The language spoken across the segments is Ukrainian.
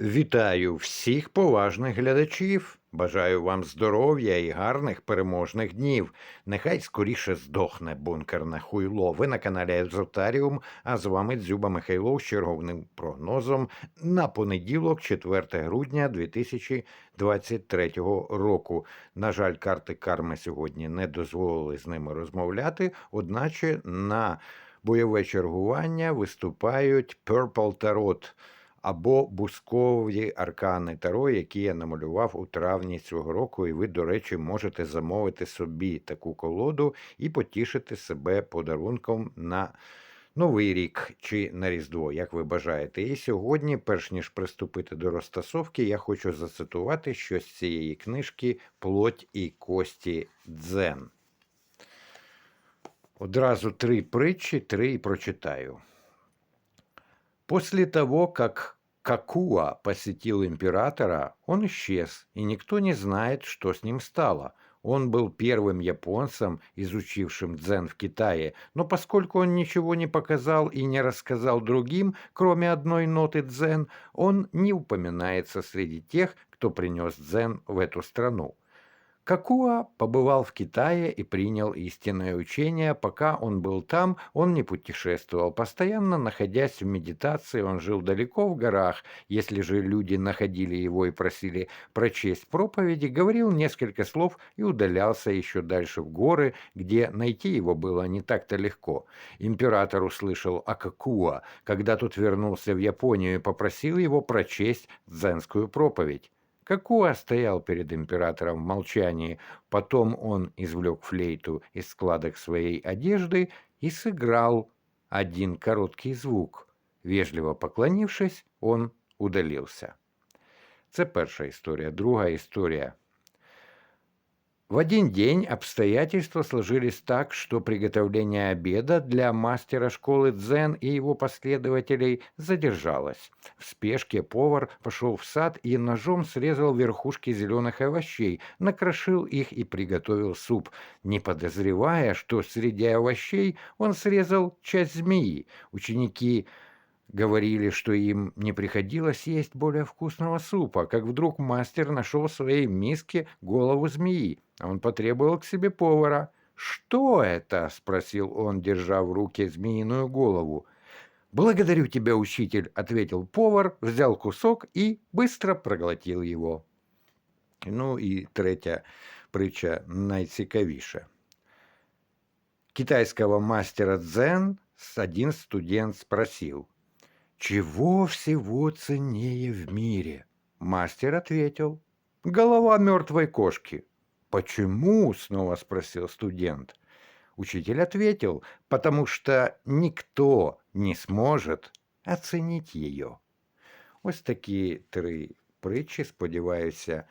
Вітаю всіх поважних глядачів. Бажаю вам здоров'я і гарних переможних днів. Нехай скоріше здохне бункерне хуйло. Ви на каналі Езотаріум, а з вами Дзюба Михайло з черговним прогнозом на понеділок, 4 грудня 2023 року. На жаль, карти карми сьогодні не дозволили з ними розмовляти, одначе на бойове чергування виступають Purple Tarot або бускові аркани Таро, які я намалював у травні цього року, і ви, до речі, можете замовити собі таку колоду і потішити себе подарунком на Новий рік чи на Різдво, як ви бажаєте. І сьогодні, перш ніж приступити до розтасовки, я хочу зацитувати щось з цієї книжки Плоть і кості Дзен. Одразу три притчі, три і прочитаю. После того, как Какуа посетил императора, он исчез, и никто не знает, что с ним стало. Он был первым японцем, изучившим дзен в Китае, но поскольку он ничего не показал и не рассказал другим, кроме одной ноты дзен, он не упоминается среди тех, кто принес дзен в эту страну. Какуа побывал в Китае и принял истинное учение. Пока он был там, он не путешествовал. Постоянно находясь в медитации, он жил далеко в горах. Если же люди находили его и просили прочесть проповеди, говорил несколько слов и удалялся еще дальше в горы, где найти его было не так-то легко. Император услышал о Какуа, когда тот вернулся в Японию и попросил его прочесть дзенскую проповедь. Какуа стоял перед императором в молчании, потом он извлек флейту из складок своей одежды и сыграл один короткий звук. Вежливо поклонившись, он удалился. Це перша історія. Друга історія. В один день обстоятельства сложились так, что приготовление обеда для мастера школы Дзен и его последователей задержалось. В спешке повар пошел в сад и ножом срезал верхушки зеленых овощей, накрошил их и приготовил суп, не подозревая, что среди овощей он срезал часть змеи. Ученики говорили, что им не приходилось есть более вкусного супа, как вдруг мастер нашел в своей миске голову змеи. Он потребовал к себе повара. «Что это?» — спросил он, держа в руке змеиную голову. «Благодарю тебя, учитель», — ответил повар, взял кусок и быстро проглотил его. Ну і третя притча найцікавіша. Китайского мастера дзен один студент спросил, «Чего всего ценнее в мире?» Мастер ответил, «Голова мертвой кошки». «Почему?» — снова спросил студент. Учитель ответил, «Потому что никто не сможет оценить ее». Ось такі три притчі. Сподіваюся,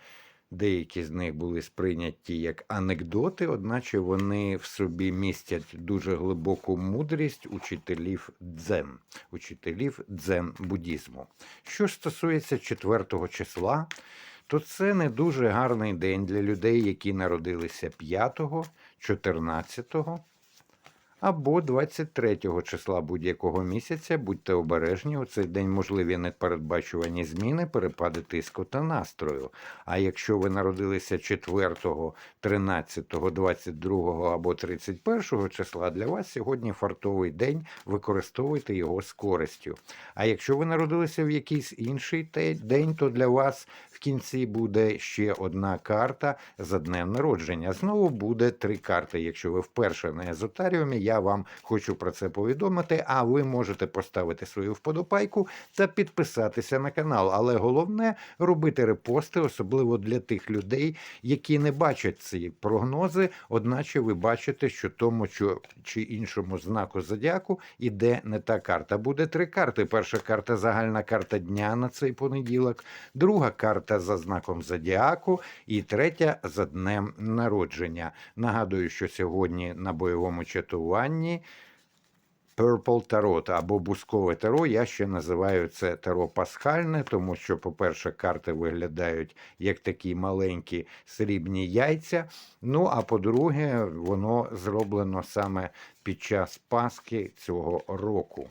деякі з них були сприйняті як анекдоти, одначе вони в собі містять дуже глибоку мудрість учителів дзен, учителів дзен буддізму. Що ж стосується 4 числа, то це не дуже гарний день для людей, які народилися 5, 14 або 23 числа будь-якого місяця. Будьте обережні, у цей день можливі непередбачувані зміни, перепади тиску та настрою. А якщо ви народилися 4, 13, 22 або 31 числа, для вас сьогодні фартовий день, використовуйте його з користю. А якщо ви народилися в якийсь інший день, то для вас кінці буде ще одна карта за днем народження. Знову буде три карти. Якщо ви вперше на езотаріумі, я вам хочу про це повідомити. А ви можете поставити свою вподобайку та підписатися на канал. Але головне робити репости, особливо для тих людей, які не бачать ці прогнози. Одначе ви бачите, що тому чи іншому знаку зодіаку іде не та карта. Буде три карти. Перша карта загальна карта дня на цей понеділок, друга карта за знаком зодіаку і третя за днем народження. Нагадую, що сьогодні на бойовому чатуванні. Purple Tarot або бускове таро. Я ще називаю це таро пасхальне, тому що, по-перше, карти виглядають як такі маленькі срібні яйця. Ну, а по-друге, воно зроблено саме під час Пасхи цього року.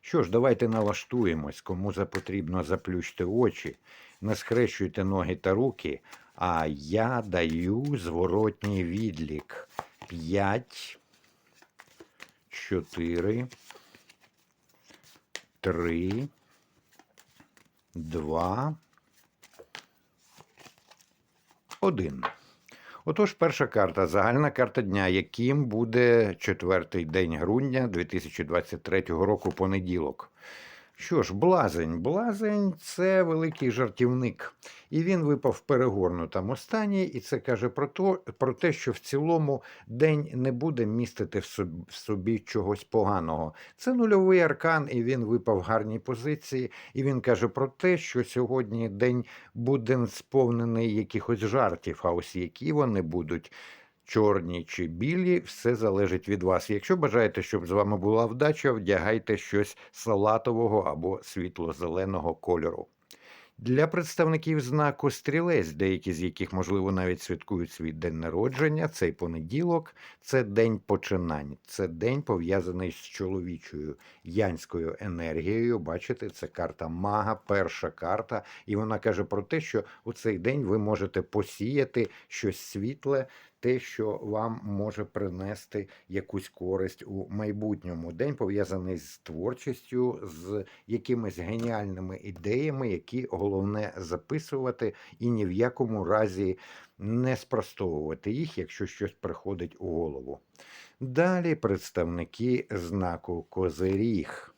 Що ж, давайте налаштуємось, кому за потрібно заплющте очі, не схрещуйте ноги та руки, а я даю зворотній відлік. 5, 4, 3, 2, 1. Отож, перша карта, загальна карта дня, яким буде четвертий день грудня 2023 року понеділок. Що ж, блазень. Блазень це великий жартівник. І він випав в перегорнутому стані, і це каже про, то, про те, що в цілому день не буде містити в собі, в собі чогось поганого. Це нульовий аркан, і він випав в гарній позиції. І він каже про те, що сьогодні день буде сповнений якихось жартів, а ось які вони будуть. Чорні чи білі, все залежить від вас. Якщо бажаєте, щоб з вами була вдача, вдягайте щось салатового або світло-зеленого кольору. Для представників знаку стрілець, деякі з яких, можливо, навіть святкують свій день народження, цей понеділок це день починань, це день пов'язаний з чоловічою янською енергією. Бачите, це карта мага, перша карта, і вона каже про те, що у цей день ви можете посіяти щось світле, те, що вам може принести якусь користь у майбутньому. День пов'язаний з творчістю, з якимись геніальними ідеями, які головне записувати і ні в якому разі не спростовувати їх, якщо щось приходить у голову. Далі представники знаку Козиріг.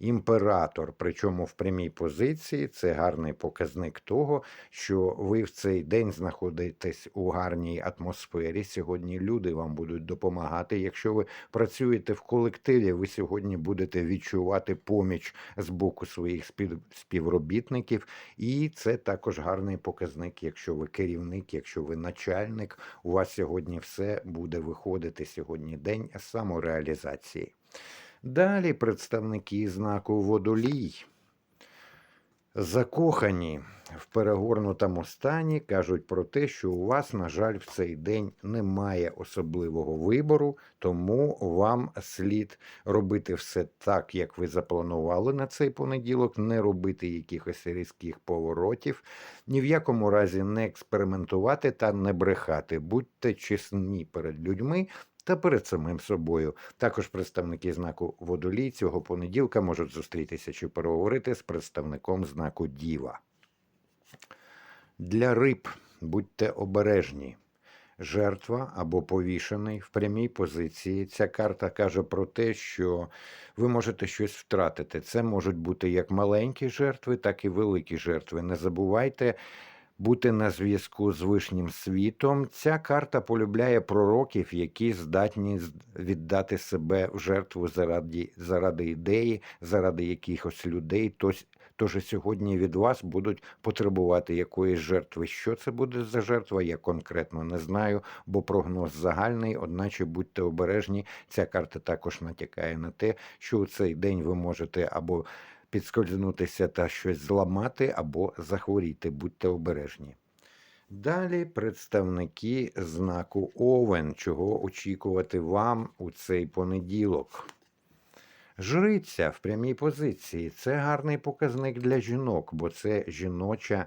Імператор, причому в прямій позиції, це гарний показник того, що ви в цей день знаходитесь у гарній атмосфері. Сьогодні люди вам будуть допомагати. Якщо ви працюєте в колективі, ви сьогодні будете відчувати поміч з боку своїх спів- співробітників, і це також гарний показник, якщо ви керівник, якщо ви начальник, у вас сьогодні все буде виходити сьогодні день самореалізації. Далі представники знаку водолій. Закохані в перегорнутому стані кажуть про те, що у вас, на жаль, в цей день немає особливого вибору, тому вам слід робити все так, як ви запланували на цей понеділок, не робити якихось різких поворотів, ні в якому разі не експериментувати та не брехати. Будьте чесні перед людьми, та перед самим собою. Також представники знаку водолій цього понеділка можуть зустрітися чи переговорити з представником знаку Діва. Для риб будьте обережні. Жертва або повішений в прямій позиції. Ця карта каже про те, що ви можете щось втратити. Це можуть бути як маленькі жертви, так і великі жертви. Не забувайте бути на зв'язку з вишнім світом. Ця карта полюбляє пророків, які здатні віддати себе в жертву заради, заради ідеї, заради якихось людей. Тось, тож сьогодні від вас будуть потребувати якоїсь жертви. Що це буде за жертва, я конкретно не знаю, бо прогноз загальний, одначе будьте обережні. Ця карта також натякає на те, що у цей день ви можете або підскользнутися та щось зламати, або захворіти. Будьте обережні. Далі представники знаку Овен, чого очікувати вам у цей понеділок. Жриця в прямій позиції це гарний показник для жінок, бо це жіноча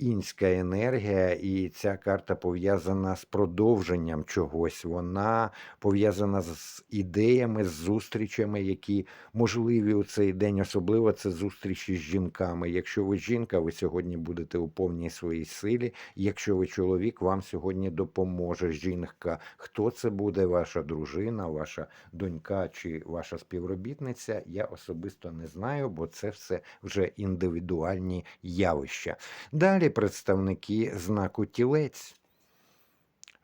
інська енергія, і ця карта пов'язана з продовженням чогось. Вона пов'язана з ідеями, з зустрічами, які можливі у цей день. Особливо це зустрічі з жінками. Якщо ви жінка, ви сьогодні будете у повній своїй силі. Якщо ви чоловік, вам сьогодні допоможе жінка. Хто це буде? Ваша дружина, ваша донька чи ваша співробітниця? Я особисто не знаю, бо це все вже індивідуальні явища. Далі представники знаку тілець.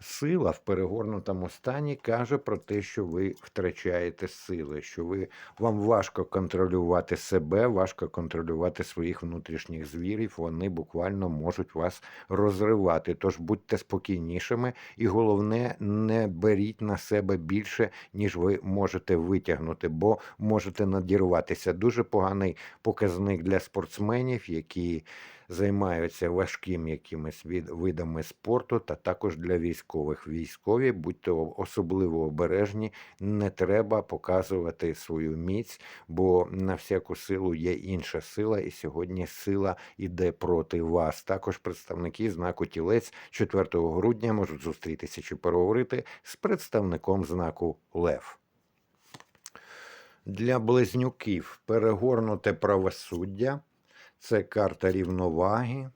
Сила в перегорнутому стані каже про те, що ви втрачаєте сили, що ви вам важко контролювати себе, важко контролювати своїх внутрішніх звірів. Вони буквально можуть вас розривати. Тож будьте спокійнішими, і головне, не беріть на себе більше, ніж ви можете витягнути, бо можете надірватися. Дуже поганий показник для спортсменів, які займаються важким якимись видами спорту, та також для військових. Військові, будьте особливо обережні, не треба показувати свою міць, бо на всяку силу є інша сила, і сьогодні сила іде проти вас. Також представники знаку тілець 4 грудня можуть зустрітися чи переговорити з представником знаку Лев. Для близнюків перегорнуте правосуддя це карта рівноваги,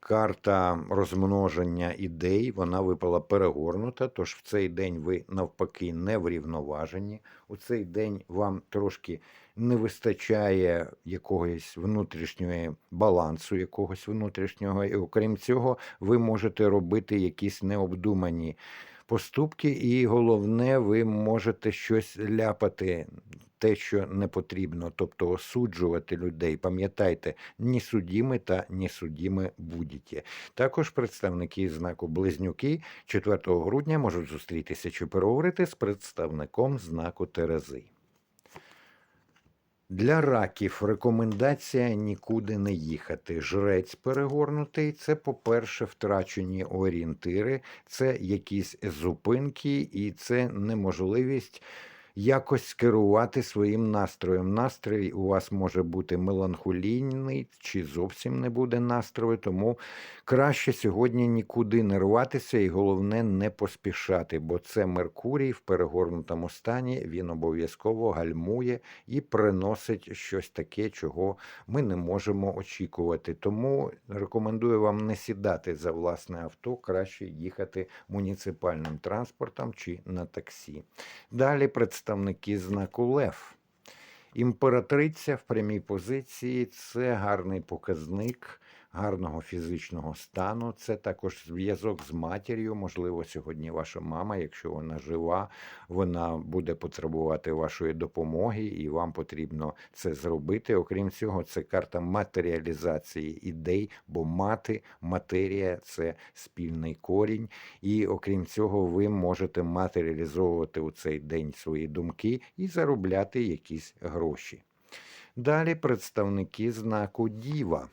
карта розмноження ідей. Вона випала перегорнута, тож в цей день ви навпаки не врівноважені. У цей день вам трошки не вистачає якогось внутрішнього балансу, якогось внутрішнього, і окрім цього, ви можете робити якісь необдумані поступки, і головне, ви можете щось ляпати, те, що не потрібно, тобто осуджувати людей. Пам'ятайте, ні судіми та ні судіми будете. Також представники знаку Близнюки 4 грудня можуть зустрітися чи переговорити з представником знаку Терези. Для раків рекомендація нікуди не їхати. Жрець перегорнутий це, по-перше, втрачені орієнтири, це якісь зупинки, і це неможливість якось керувати своїм настроєм. Настрій у вас може бути меланхолійний чи зовсім не буде настрою, тому краще сьогодні нікуди не рватися і головне не поспішати, бо це Меркурій в перегорнутому стані, він обов'язково гальмує і приносить щось таке, чого ми не можемо очікувати. Тому рекомендую вам не сідати за власне авто, краще їхати муніципальним транспортом чи на таксі. Далі представники знаку Лев. Імператриця в прямій позиції це гарний показник гарного фізичного стану. Це також зв'язок з матір'ю. Можливо, сьогодні ваша мама, якщо вона жива, вона буде потребувати вашої допомоги, і вам потрібно це зробити. Окрім цього, це карта матеріалізації ідей, бо мати, матерія це спільний корінь. І окрім цього, ви можете матеріалізовувати у цей день свої думки і заробляти якісь гроші. Далі представники знаку Діва.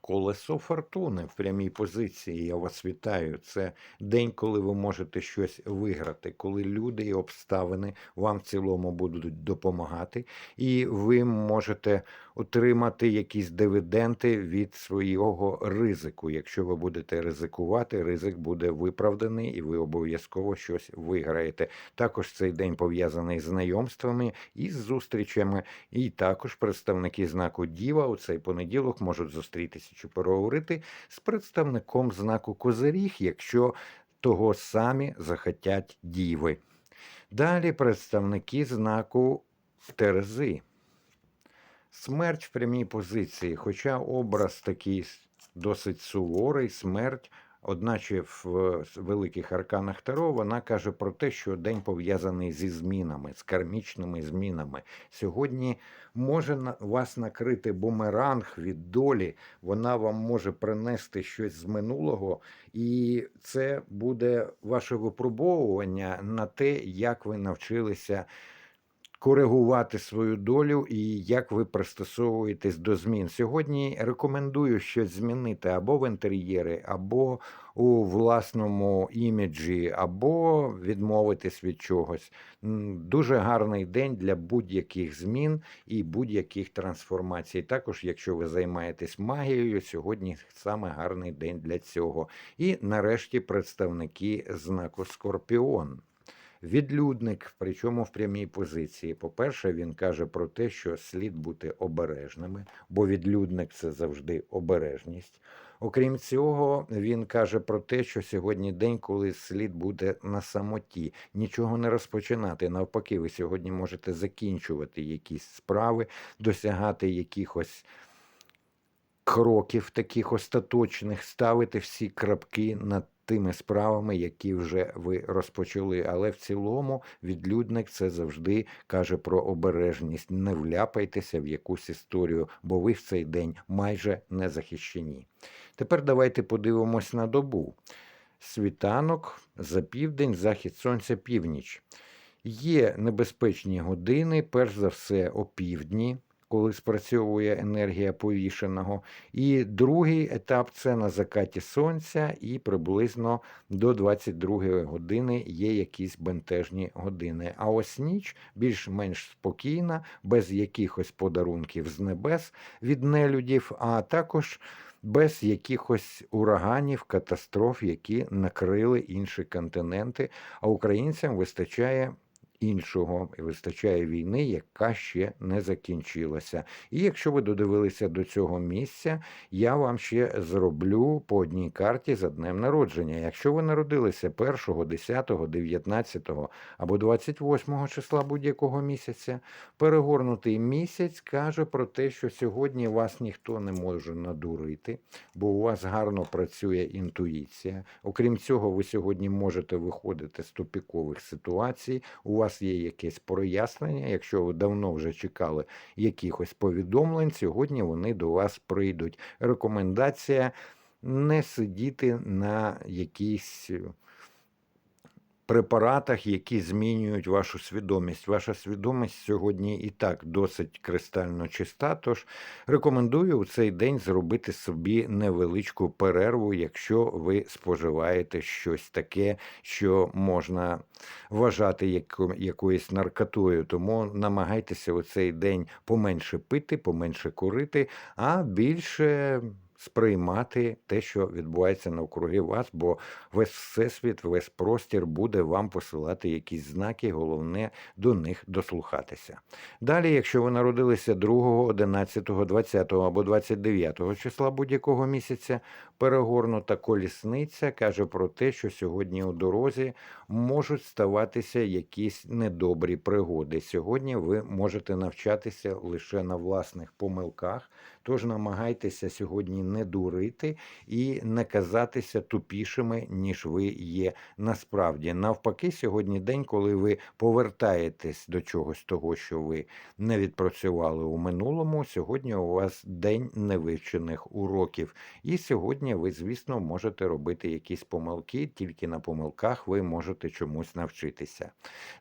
Колесо фортуни в прямій позиції. Я вас вітаю. Це день, коли ви можете щось виграти, коли люди і обставини вам в цілому будуть допомагати, і ви можете отримати якісь дивіденти від свого ризику. Якщо ви будете ризикувати, ризик буде виправданий, і ви обов'язково щось виграєте. Також цей день пов'язаний з знайомствами і з зустрічами, і також представники знаку Діва у цей понеділок можуть зустрітися чи переговорити з представником знаку Козиріг, якщо того самі захотять діви. Далі представники знаку Терези. Смерть в прямій позиції, хоча образ такий досить суворий, смерть, одначе в великих арканах Таро вона каже про те, що день пов'язаний зі змінами, з кармічними змінами. Сьогодні може вас накрити бумеранг від долі, вона вам може принести щось з минулого, і це буде ваше випробовування на те, як ви навчилися коригувати свою долю і як ви пристосовуєтесь до змін. Сьогодні рекомендую щось змінити або в інтер'єрі, або у власному іміджі, або відмовитись від чогось. Дуже гарний день для будь-яких змін і будь-яких трансформацій. Також, якщо ви займаєтесь магією, сьогодні саме гарний день для цього. І нарешті представники знаку Скорпіон. Відлюдник, причому в прямій позиції. По-перше, він каже про те, що слід бути обережними, бо відлюдник це завжди обережність. Окрім цього, він каже про те, що сьогодні день, коли слід бути на самоті, нічого не розпочинати. Навпаки, ви сьогодні можете закінчувати якісь справи, досягати якихось кроків таких остаточних, ставити всі крапки над тими справами, які вже ви розпочали. Але в цілому відлюдник це завжди каже про обережність. Не вляпайтеся в якусь історію, бо ви в цей день майже не захищені. Тепер давайте подивимось на добу. Світанок за південь, захід сонця, північ. Є небезпечні години, перш за все, опівдні. Коли спрацьовує енергія повішеного. І другий етап це на закаті сонця, і приблизно до 22 години є якісь бентежні години. А ось ніч більш-менш спокійна, без якихось подарунків з небес від нелюдів, а також без якихось ураганів, катастроф, які накрили інші континенти. А українцям вистачає іншого і вистачає війни, яка ще не закінчилася. І якщо ви додивилися до цього місця, я вам ще зроблю по одній карті за днем народження. Якщо ви народилися 1, 10, 19 або 28 числа будь-якого місяця, перегорнутий місяць каже про те, що сьогодні вас ніхто не може надурити, бо у вас гарно працює інтуїція. Окрім цього, ви сьогодні можете виходити з тупікових ситуацій. У вас є якесь прояснення. Якщо ви давно вже чекали якихось повідомлень, сьогодні вони до вас прийдуть. Рекомендація не сидіти на якійсь препаратах, які змінюють вашу свідомість. Ваша свідомість сьогодні і так досить кристально чиста. Тож рекомендую у цей день зробити собі невеличку перерву, якщо ви споживаєте щось таке, що можна вважати яко- якоюсь наркотою. Тому намагайтеся у цей день поменше пити, поменше курити, а більше сприймати те, що відбувається навкруги вас, бо весь всесвіт, весь простір буде вам посилати якісь знаки, головне до них дослухатися. Далі, якщо ви народилися 2, 11, 20 або 29 числа будь-якого місяця, перегорнута колісниця каже про те, що сьогодні у дорозі можуть ставатися якісь недобрі пригоди. Сьогодні ви можете навчатися лише на власних помилках, тож намагайтеся сьогодні не дурити і не казатися тупішими, ніж ви є насправді. Навпаки, сьогодні день, коли ви повертаєтесь до чогось того, що ви не відпрацювали у минулому. Сьогодні у вас день невивчених уроків. І сьогодні ви, звісно, можете робити якісь помилки, тільки на помилках ви можете чомусь навчитися.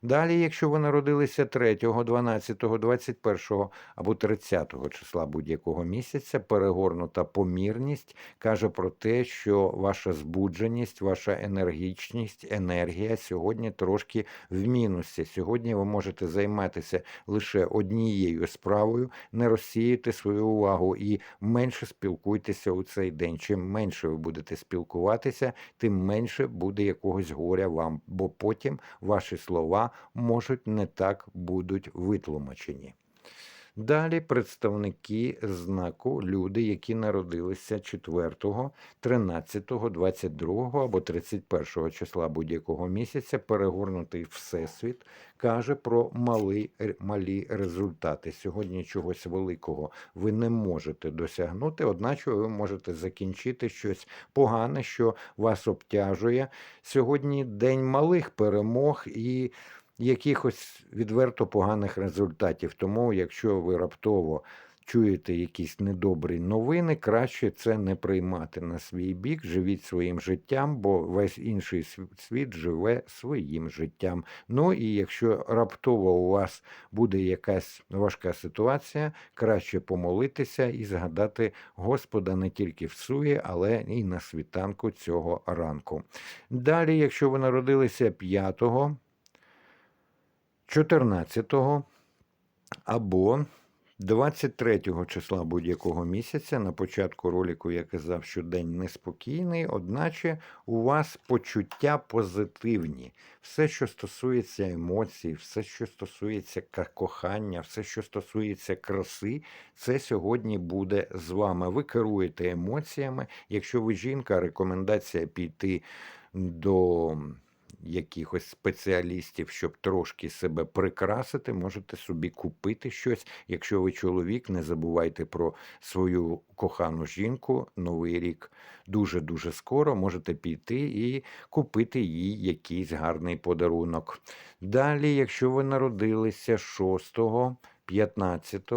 Далі, якщо ви народилися 3, 12, 21 або 30 числа будь-якого місяця, перегорнута помірність каже про те, що ваша збудженість, ваша енергічність, енергія сьогодні трошки в мінусі. Сьогодні ви можете займатися лише однією справою, не розсіяти свою увагу і менше спілкуйтеся у цей день. Чим менше ви будете спілкуватися, тим менше буде якогось горя вам, бо потім ваші слова можуть не так будуть витлумачені. Далі представники знаку люди, які народилися 4, 13, 22 або 31 числа будь-якого місяця, перегорнутий всесвіт, каже про мали, малі результати. Сьогодні чогось великого ви не можете досягнути, одначе ви можете закінчити щось погане, що вас обтяжує. Сьогодні день малих перемог і якихось відверто поганих результатів. Тому, якщо ви раптово чуєте якісь недобрі новини, краще це не приймати на свій бік, живіть своїм життям, бо весь інший світ живе своїм життям. Ну і якщо раптово у вас буде якась важка ситуація, краще помолитися і згадати Господа не тільки в сує, але і на світанку цього ранку. Далі, якщо ви народилися 5, 14 або 23 числа будь-якого місяця, на початку ролику я казав, що день неспокійний, одначе у вас почуття позитивні. Все, що стосується емоцій, все, що стосується кохання, все, що стосується краси, це сьогодні буде з вами. Ви керуєте емоціями. Якщо ви жінка, рекомендація піти до якихось спеціалістів, щоб трошки себе прикрасити, можете собі купити щось. Якщо ви чоловік, не забувайте про свою кохану жінку. Новий рік дуже-дуже скоро можете піти і купити їй якийсь гарний подарунок. Далі, якщо ви народилися 6, 15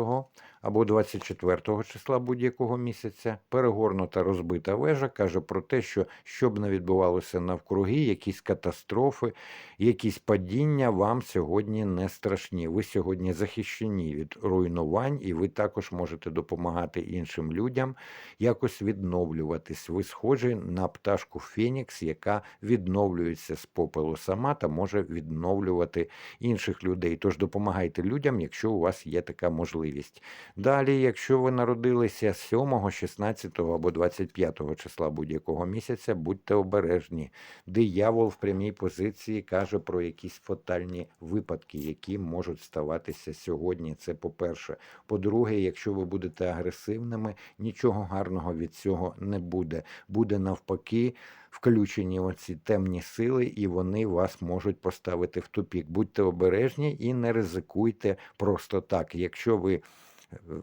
або 24 числа будь-якого місяця перегорнута розбита вежа каже про те, що щоб не відбувалося навкруги, якісь катастрофи, якісь падіння вам сьогодні не страшні. Ви сьогодні захищені від руйнувань, і ви також можете допомагати іншим людям якось відновлюватись. Ви схожі на пташку Фенікс, яка відновлюється з попелу сама та може відновлювати інших людей. Тож допомагайте людям, якщо у вас є така можливість. Далі, якщо ви народилися 7, 16 або 25 числа будь-якого місяця, будьте обережні. Диявол в прямій позиції каже про якісь фатальні випадки, які можуть ставатися сьогодні. Це по-перше. По-друге, якщо ви будете агресивними, нічого гарного від цього не буде. Буде навпаки. Включені оці темні сили, і вони вас можуть поставити в тупік. Будьте обережні і не ризикуйте просто так. Якщо ви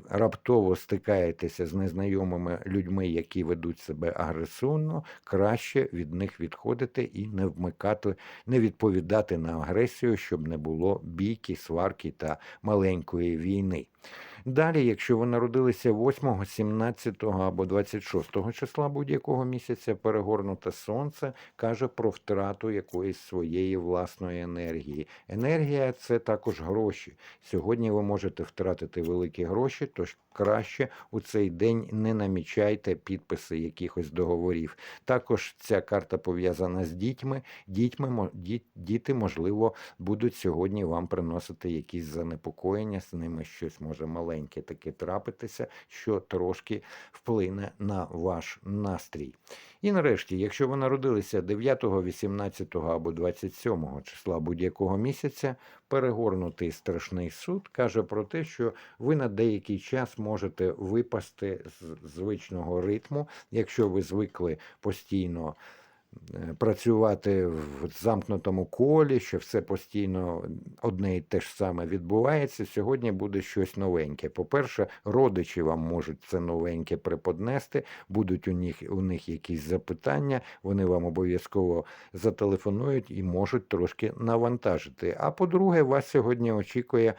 раптово стикаєтеся з незнайомими людьми, які ведуть себе агресивно, краще від них відходити і не вмикати, не відповідати на агресію, щоб не було бійки, сварки та маленької війни. Далі, якщо ви народилися 8, 17 або 26 числа будь-якого місяця, перегорнуте сонце каже про втрату якоїсь своєї власної енергії. Енергія це також гроші. Сьогодні ви можете втратити великі гроші, тож краще у цей день не намічайте підписи якихось договорів. Також ця карта пов'язана з дітьми. Дітьми діти, можливо, будуть сьогодні вам приносити якісь занепокоєння, з ними щось може маленьке таке трапитися, що трошки вплине на ваш настрій. І нарешті, якщо ви народилися 9, 18 або 27 числа будь-якого місяця, перегорнутий страшний суд каже про те, що ви на деякий час можете випасти з звичного ритму, якщо ви звикли постійно працювати в замкнутому колі, що все постійно одне і те ж саме відбувається. Сьогодні буде щось новеньке. По-перше, родичі вам можуть це новеньке преподнести, будуть у них, у них якісь запитання, вони вам обов'язково зателефонують і можуть трошки навантажити. А по-друге, вас сьогодні очікує.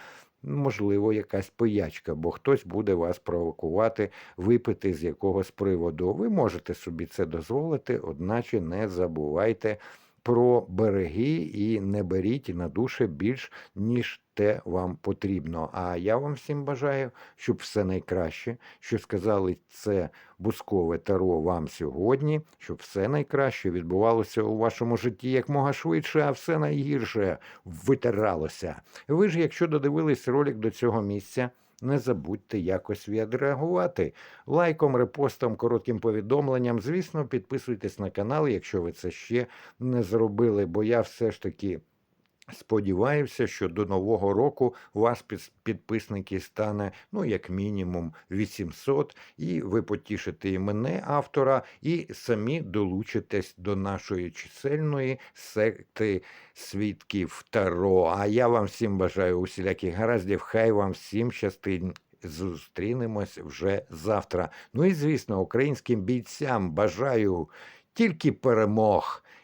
Можливо, якась пиячка, бо хтось буде вас провокувати випити з якогось приводу. Ви можете собі це дозволити, одначе не забувайте про береги і не беріть на душе більш, ніж те вам потрібно. А я вам всім бажаю, щоб все найкраще, що сказали це бускове таро вам сьогодні, щоб все найкраще відбувалося у вашому житті якмога швидше, а все найгірше витиралося. Ви ж, якщо додивились ролик до цього місця. Не забудьте якось відреагувати лайком, репостом, коротким повідомленням. Звісно, підписуйтесь на канал, якщо ви це ще не зробили, бо я все ж таки сподіваюся, що до нового року у вас під- підписників стане ну як мінімум 800, і ви потішите і мене, автора, і самі долучитесь до нашої чисельної секти свідків Таро. А я вам всім бажаю усіляких гараздів. Хай вам всім щастить. Зустрінемось вже завтра. Ну і звісно, українським бійцям бажаю тільки перемог.